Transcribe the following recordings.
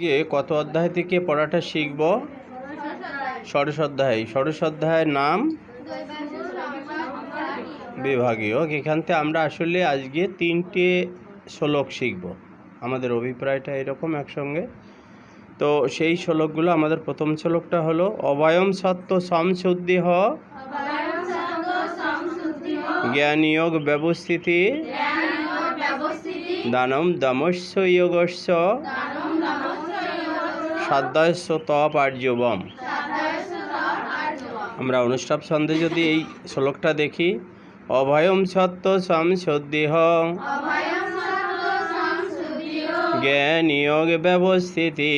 আজকে কত অধ্যায় থেকে পড়াটা শিখব? ষোড়শ অধ্যায় ষোড়শ অধ্যায়ের নাম? বিভাগীয়। এখান থেকে আমরা আসলে আজকে তিনটে শ্লোক শিখব। আমাদের অভিপ্রায়টা এরকম একসঙ্গে। তো সেই শ্লোকগুলো, আমাদের প্রথম শ্লোকটা হলো, অবয়ম সত্য সমশুদ্ধি হ। জ্ঞানয়োগ ব্যবস্থিতি। দানম দমস্য যোগস্য সাধ্যাস্য তপ আর্যবম আমরা অনুষ্ঠাব ছন্দে যদি এই শ্লোকটা দেখি অভয়ম সত্য সমশুদ্ধিহ জ্ঞান যোগ ব্যবস্থিতি।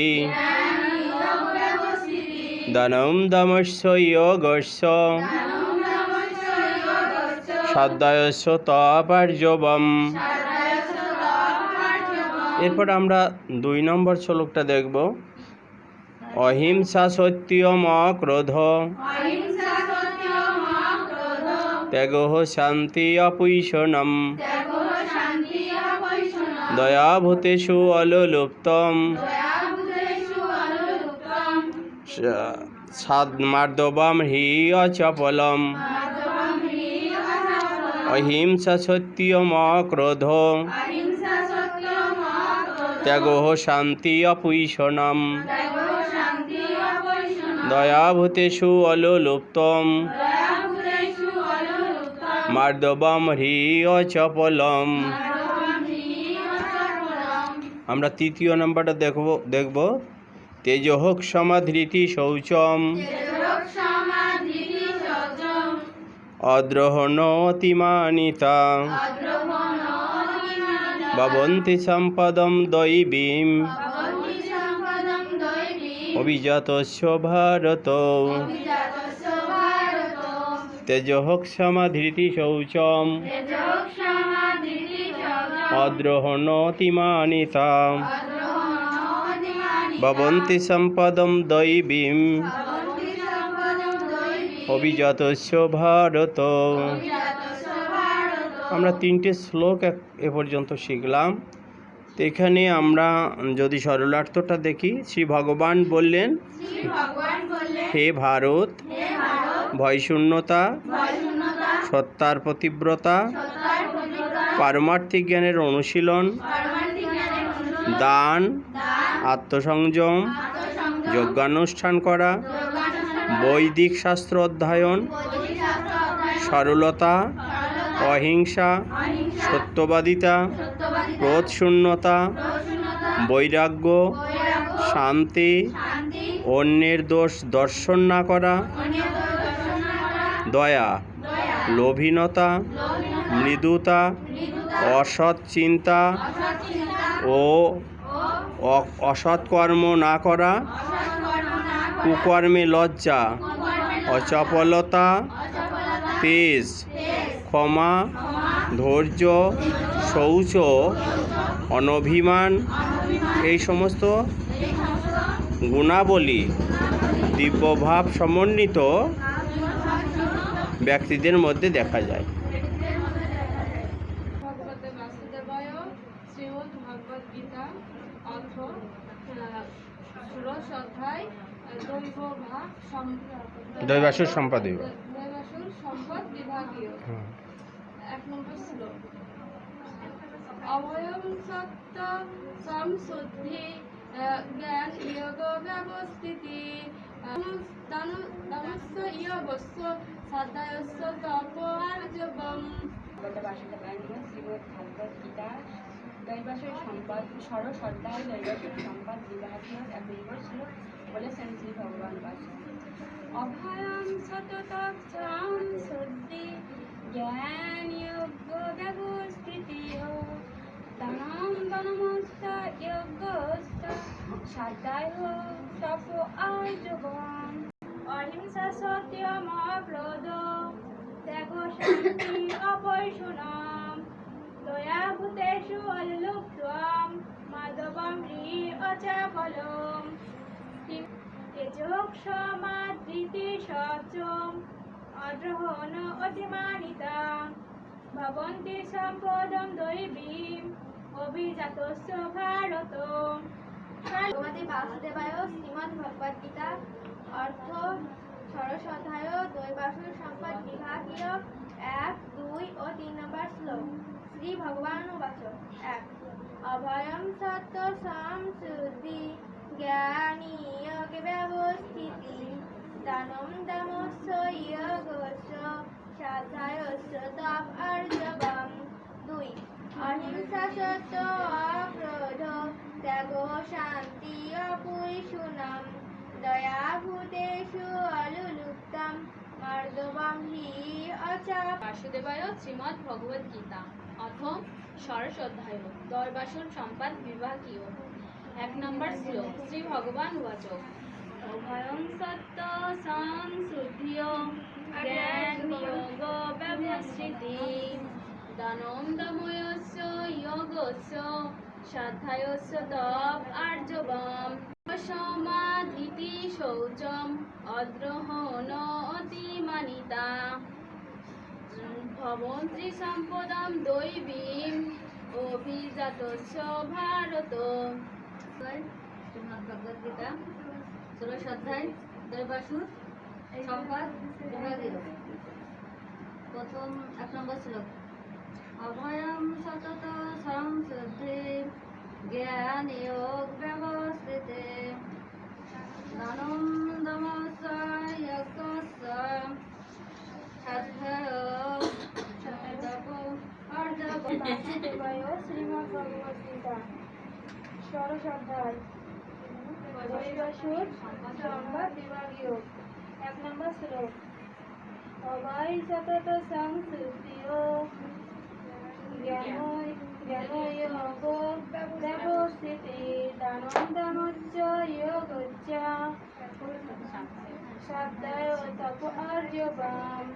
দানম দমস্য যোগস্য সাধ্যাস্য তপ আর্যবম এরপর আমরা দুই নম্বর শ্লোকটা দেখব। অহিংসা সত্যম ক্রোধ। ত্যাগ শান্তি অপুষণম দয়াভূতেষু অলুপ্তম সাদমার্দবম হি অচপলম। অহিংসা সত্যম ক্রোধ। ত্যাগ শান্তি অপুষণম দয়াভূতেষু অলুপ্তম মার্দবম হ্রি অচপলম আমরা তৃতীয় নাম্বারটা দেখব দেখব। তেজহোক সমাধৃতি শৌচম। অদ্রহণ অতিমানিতা ভবন্তি সম্পদম দৈবীম। অভিজাতস্য ভারত তেজহোক সমাধৃতি শৌচম অদ্রহণ অতিমানিতা ভবন্তি সম্পদম দৈবীম। অভিজাতস্য ভারত আমরা তিনটে শ্লোক এ পর্যন্ত শিখলাম। তো এখানে আমরা যদি সরলার্থটা দেখি, শ্রী ভগবান বললেন, হে ভারত, ভয়শূন্যতা, সত্তার প্রতিব্রতা, পারমার্থিক জ্ঞানের অনুশীলন, দান, আত্মসংযম, যজ্ঞানুষ্ঠান করা, বৈদিক শাস্ত্র অধ্যয়ন, সরলতা, অহিংসা, সত্যবাদিতা ক্রোধ শূন্যতা বৈরাগ্য, শান্তি, অন্যের দোষ দর্শন না করা, দয়া, লোভীনতা, মৃদুতা, অসৎ চিন্তা ও অ- অসৎ কর্ম না করা, কুকর্মে লজ্জা, অচপলতা, তেজ, ক্ষমা ধৈর্য শৌচ অনভিমান এই সমস্ত গুণাবলী দিব্যভাব সমন্বিত ব্যক্তিদের মধ্যে দেখা যায়। দৈবাসুর সম্পাদীয়। দৈবাসুর সম্পদ বিভাগীয়। এক নম্বর শ্লোক অভয়ম সত্য সমশুদ্ধি জ্ঞান যোগ ব্যবস্থিতি তমস্য ইয়বস্য সাধ্যায়স্য তপ আর্জবম ভগবত বাসুদেবায় নমঃ শ্রীমদ্ ভগবদ গীতা দৈবাসের সম্পদ ষড়শ অধ্যায় দৈবাসের সম্পদ বিভাগীয় এক নম্বর শ্লোক বলেছেন শ্রী ভগবান বাসু অভয়ম সততম শুদ্ধি জ্ঞান যোগ্য ব্যবস্থিতি তনম তনমস্ত যোগ্যস্ত সাধ্যায় তপ আর্জবম অহিংসা সত্যম ক্রোধ ত্যাগ শান্তি অপৈশুনম দয়াভূতেষু অলুপ্তম মাধবম হ্রি অচাপলম তেজোক সমাধৃতি সচম অগ্রহণ অতিমানিতা ভবন্তি সম্পদম দৈবীম অভিজাতস্য ভারত ভগবতী বাসুদেবায় শ্রীমদ্ ভগবদ গীতা, অর্থ অধ্যায় দৈবাসুর সম্পদ বিভাগীয় এক, দুই ও তিন নম্বর শ্লোক। শ্রী ভগবান বাচ এক অভয়ম সত্য সংশুদ্ধি জ্ঞানী ব্যবস্থিতি। দানম দমস্য অচাপ বাসুদেবায় শ্রীমদ্ ভগবদ গীতা। অথ ষোড়শ অধ্যায়। দরবাসুর সম্পাদ বিভাগীয়। এক নম্বর শ্লোক, শ্রী ভগবান উবাচ। অভয়ং সত্য সংশুদ্ধিয় জ্ঞান দময়স্য যোগস্য সাধ্যায়স্য তপ আর্জবম সমাধিতি শৌচম অদ্রোহণ অতিমানিতা। ভবন্তি সম্পদম দৈবীম অভিজাত ভারত। শ্রীমদ ভগবদ গীতা ষোলশ অধ্যায় দৈবাসুর সম্পদ বিভাগীয় প্রথম এক নম্বর শ্লোক। অভয়ম সতত স্বয়ং জ্ঞান বাসুদেবায় শ্রীমদ্ ভগবদ গীতা ষোড়শ অধ্যায় দৈবাসুর সম্পদ বিভাগীয় এক নম্বর শ্লোক অভয় সতত জ্ঞান জ্ঞানয়োগ ব্যবস্থিতি দানন্দমস্য যোগচ্চ সাধ্যায় তপ আর্যবাম